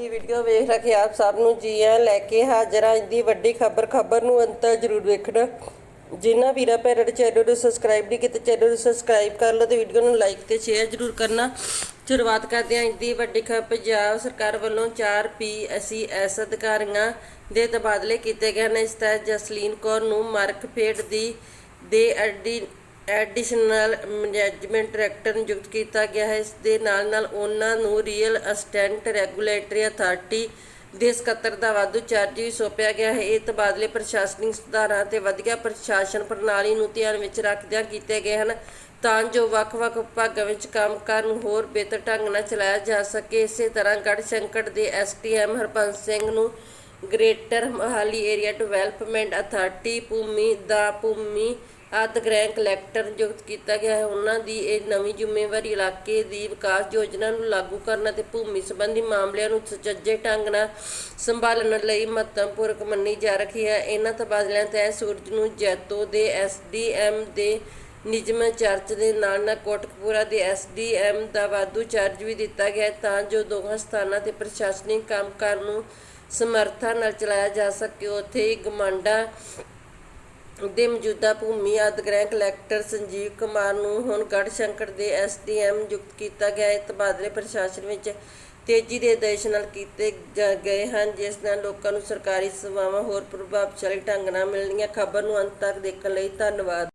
ਦੀ video ਵੇਖ ਰਹੇ ਆਪ ਸਭ ਨੂੰ ਜੀ ਆ ਲੈ ਕੇ ਹਾਜ਼ਰ ਹਾਂ ਦੀ ਵੱਡੀ ਖਬਰ ਖਬਰ ਨੂੰ ਅੰਤ ਜ਼ਰੂਰ ਵੇਖਣਾ। ਜਿਨ੍ਹਾਂ ਵੀਰਾਂ ਭੈਣਾਂ ਨੇ ਚੈਨਲ ਨੂੰ ਸਬਸਕ੍ਰਾਈਬ ਨਹੀਂ ਕੀਤਾ ਚੈਨਲ ਨੂੰ ਸਬਸਕ੍ਰਾਈਬ ਕਰ ਲਓ ਤੇ ਵੀਡੀਓ ਨੂੰ ਲਾਈਕ ਤੇ ਸ਼ੇਅਰ ਜ਼ਰੂਰ ਕਰਨਾ। ਸ਼ੁਰੂਆਤ ਕਰਦੇ ਹਾਂ ਅੱਜ ਦੀ ਵੱਡੀ ਖਬਰ। ਪੰਜਾਬ ਸਰਕਾਰ ਵੱਲੋਂ 4 ਪੀਐਸਸੀਐਸ ਅਧਿਕਾਰੀਆਂ ਦੇ ਤਬਾਦਲੇ ਕੀਤੇ ਗਏ ਹਨ ਇਸ ਤਹਿਤ ਜਸਲੀਨ ਕੌਰ ਨੂੰ ਮਾਰਕਫੇਡ ਦੀ ਦੇ ਐਡੀ ਐਡੀਸ਼ਨਲ ਮੈਨੇਜਮੈਂਟ ਡਾਇਰੈਕਟਰ ਨਿਯੁਕਤ ਕੀਤਾ ਗਿਆ ਹੈ। ਇਸ ਦੇ ਨਾਲ ਨਾਲ ਉਹਨਾਂ ਨੂੰ ਰੀਅਲ ਅਸਟੈਂਟ ਰੈਗੂਲੇਟਰੀ ਅਥਾਰਟੀ ਦੇ ਸਕੱਤਰ ਦਾ ਵਾਧੂ ਚਾਰਜ ਵੀ ਸੌਂਪਿਆ ਗਿਆ ਹੈ। ਇਹ ਤਬਾਦਲੇ ਪ੍ਰਸ਼ਾਸਨਿਕ ਸੁਧਾਰਾਂ ਤੇ ਵਧੀਆ ਪ੍ਰਸ਼ਾਸਨ ਪ੍ਰਣਾਲੀ ਨੂੰ ਧਿਆਨ ਵਿੱਚ ਰੱਖਦਿਆਂ ਕੀਤੇ ਗਏ ਹਨ ਤਾਂ ਜੋ ਵੱਖ-ਵੱਖ ਵਿਭਾਗਾਂ ਵਿੱਚ ਕੰਮਕਾਰ ਨੂੰ ਹੋਰ ਬਿਹਤਰ ਢੰਗ ਨਾਲ ਚਲਾਇਆ ਜਾ ਸਕੇ। ਇਸੇ ਤਰ੍ਹਾਂ ਗੜ੍ਹ ਸੰਕਟ ਦੇ ਐਸਟੀਐਮ ਹਰਪੰਸ ਸਿੰਘ ਨੂੰ greater Mohali area development authority ਭੂਮੀ ਦਾ ਭੂਮੀ ਆਦਿ ਗ੍ਰਹਿ ਕਲੈਕਟਰ ਨਿਯੁਕਤ ਕੀਤਾ ਗਿਆ ਹੈ। ਉਹਨਾਂ ਦੀ ਇਹ ਨਵੀਂ ਜ਼ਿੰਮੇਵਾਰੀ ਇਲਾਕੇ ਦੀ ਵਿਕਾਸ ਯੋਜਨਾ ਨੂੰ ਲਾਗੂ ਕਰਨ ਅਤੇ ਭੂਮੀ ਸੰਬੰਧੀ ਮਾਮਲਿਆਂ ਨੂੰ ਸੁਚੱਜੇ ਢੰਗ ਨਾਲ ਸੰਭਾਲਣ ਲਈ ਮਹੱਤਵਪੂਰਨ ਮੰਨੀ ਜਾ ਰਹੀ ਹੈ। ਇਹਨਾਂ ਤਬਾਦਲਿਆਂ ਤਹਿਤ ਸੂਰਜ ਨੂੰ ਜੈਤੋ ਦੇ ਐਸਡੀਐਮ ਦੇ ਨਿਯਮ ਚਾਰਜ ਦੇ ਨਾਲ ਨਾਲ ਕੋਟਕਪੂਰਾ ਦੇ ਐਸਡੀਐਮ ਦਾ ਵਾਧੂ ਚਾਰਜ ਵੀ ਦਿੱਤਾ ਗਿਆ ਤਾਂ ਜੋ ਦੋਹਾਂ ਸਥਾਨਾਂ ਤੇ ਪ੍ਰਸ਼ਾਸਨਿਕ ਕੰਮਕਾਰ ਨੂੰ ਸਮਰੱਥਾ ਨਾਲ ਚਲਾਇਆ ਜਾ ਸਕੇ। ਉੱਥੇ ਹੀ ਦੇ ਮੌਜੂਦਾ ਭੂਮੀ ਅਧਿਗ੍ਰਹਿ ਕਲੈਕਟਰ ਸੰਜੀਵ ਕੁਮਾਰ ਨੂੰ ਹੁਣ ਗੜ੍ਹ ਸ਼ੰਕਰ ਦੇ ਐਸਡੀਐਮ ਨਿਯੁਕਤ ਕੀਤਾ ਗਿਆ। ਹੈ ਤਬਾਦਲੇ ਪ੍ਰਸ਼ਾਸਨ ਵਿੱਚ ਤੇਜ਼ੀ ਦੇ ਦੇਸ਼ ਨਾਲ ਕੀਤੇ ਜਾ- ਗਏ ਹਨ, ਜਿਸ ਨਾਲ ਲੋਕਾਂ ਨੂੰ ਸਰਕਾਰੀ ਸੇਵਾਵਾਂ ਹੋਰ ਪ੍ਰਭਾਵਸ਼ਾਲੀ ਢੰਗ ਨਾਲ ਮਿਲਣਗੀਆਂ ਖਬਰ ਨੂੰ ਅੰਤ ਤੱਕ ਦੇਖਣ ਲਈ ਧੰਨਵਾਦ।